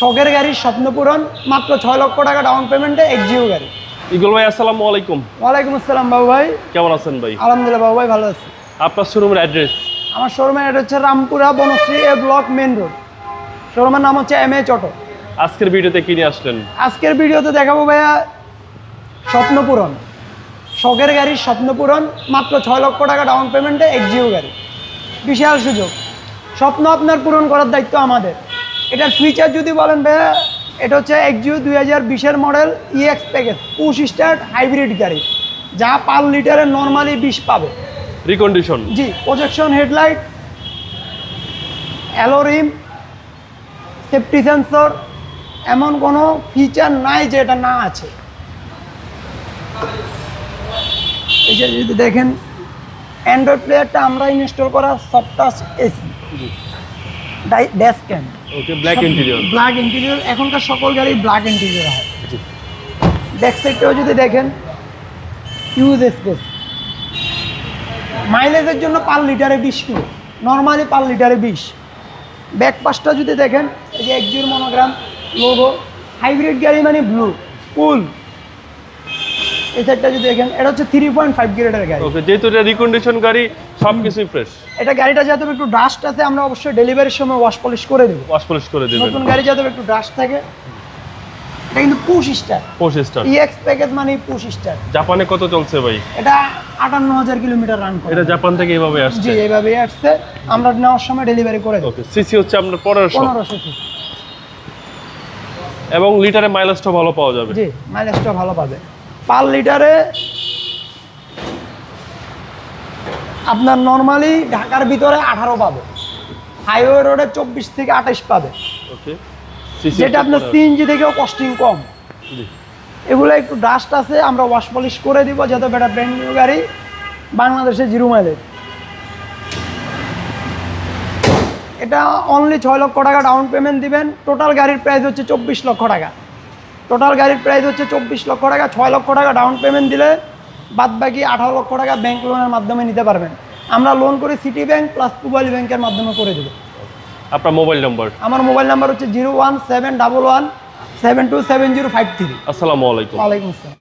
শখের গাড়ির স্বপ্ন পূরণ মাত্র ছয় লক্ষ টাকা ডাউন পেমেন্টে এক্সিও গাড়ি। ইগল ভাই আসসালামু আলাইকুম। ওয়ালাইকুম আসসালাম বাবু ভাই। কেমন আছেন ভাই? আলহামদুলিল্লাহ বাবু ভাই ভালো আছি। আপনার শোরুমের অ্যাড্রেস আমার শোরুমের এটা হচ্ছে Rampura Banasree A block main road শোরুমের নাম হচ্ছে এম এ চটো আজকের ভিডিওতে কিনে আসলেন? আজকের ভিডিওতে দেখাবো ভাইয়া স্বপ্ন পূরণ। শখের গাড়ির স্বপ্ন পূরণ মাত্র ছয় লক্ষ টাকা ডাউন পেমেন্টে এক্সিও গাড়ি। বিশাল সুযোগ। স্বপ্ন আপনার পূরণ করার দায়িত্ব আমাদের। এটার ফিচার যদি বলেন ভাইয়া এটা হচ্ছে এক্সিও দুই হাজার বিশের model EX package push start hybrid গাড়ি যা পার লিটারে নর্মালি বিশ পাবে। Recondition G projection headlight alloy rim safety sensor এমন কোনো ফিচার নাই যে এটা না আছে। এই যে যদি দেখেন অ্যান্ড্রয়েড প্লেয়ারটা আমরা ইনস্টল করা সফটাস AC dash cam okay black interior. Black interior এখনকার সকল গাড়ি ব্ল্যাক ইন্টেরিয়র হয়। ব্যাক সাইডটাও যদি দেখেন ইউজ স্পেস মাইলেজের জন্য পার লিটারে বিশ কিলো। নর্মালি পার লিটারে বিশ। ব্যাক পাশটা যদি দেখেন এই যে একজির মনোগ্রাম লোগো হাইব্রিড গাড়ি মানে ব্লু কুল এই সাইডটা যদি দেখেন এটা হচ্ছে থ্রি পয়েন্ট ফাইভ গ্রেডের গাড়ি। ওকে যেহেতু এটা রিকন্ডিশন গাড়ি সব কিছুই ফ্রেশ এটা গাড়িটা যাতে একটু ডাস্ট আছে আমরা অবশ্যই ডেলিভারির সময় ওয়াশ পলিশ করে দেবো। ওয়াশ পলিশ করে দেবেন নতুন গাড়ি যাতে একটু ডাস্ট থাকে। এটা কিন্তু push start push start EX package মানে পুশ স্টার জাপানে কত চলছে ভাই? এটা আটান্ন হাজার কিলোমিটার রান করে। এটা জাপান থেকে এভাবে জি আসছে। এইভাবেই আসছে। আমরা নেওয়ার সময় ডেলিভারি করে দেবো। ওকে সিসি হচ্ছে আপনার পনেরোশো। পনেরোশো এবং লিটারে মাইলেজটা ভালো পাওয়া যাবে। জি মাইলেজটা ভালো পাবে। পার লিটারে আপনার নর্মালি ঢাকার ভিতরে আঠারো পাবে। হাইওয়ে রোডে চব্বিশ থেকে আঠাশ পাবে। যেটা আপনার সিএনজি থেকেও কস্টিং কম। এগুলো একটু ডাস্ট আছে আমরা ওয়াশ পলিশ করে দিব যাতে বেটা ব্র্যান্ড নিউ গাড়ি বাংলাদেশে জিরো মাইলেজ এটা অনলি ছয় লক্ষ টাকা ডাউন পেমেন্ট দিবেন টোটাল গাড়ির প্রাইস হচ্ছে চব্বিশ লক্ষ টাকা। টোটাল গাড়ির প্রাইস হচ্ছে চব্বিশ লক্ষ টাকা ছয় লক্ষ টাকা ডাউন পেমেন্ট দিলে বাদ বাকি আঠারো লক্ষ টাকা ব্যাংক লোনের মাধ্যমে নিতে পারবেন। আমরা লোন করি সিটি ব্যাংক প্লাস মোবাইল ব্যাংকের মাধ্যমে করে দেবো। আপনার মোবাইল নম্বর আমার মোবাইল নাম্বার হচ্ছে zero one seven double one seven two seven zero five three আসসালামু আলাইকুম। ওয়ালাইকুম আসসালাম।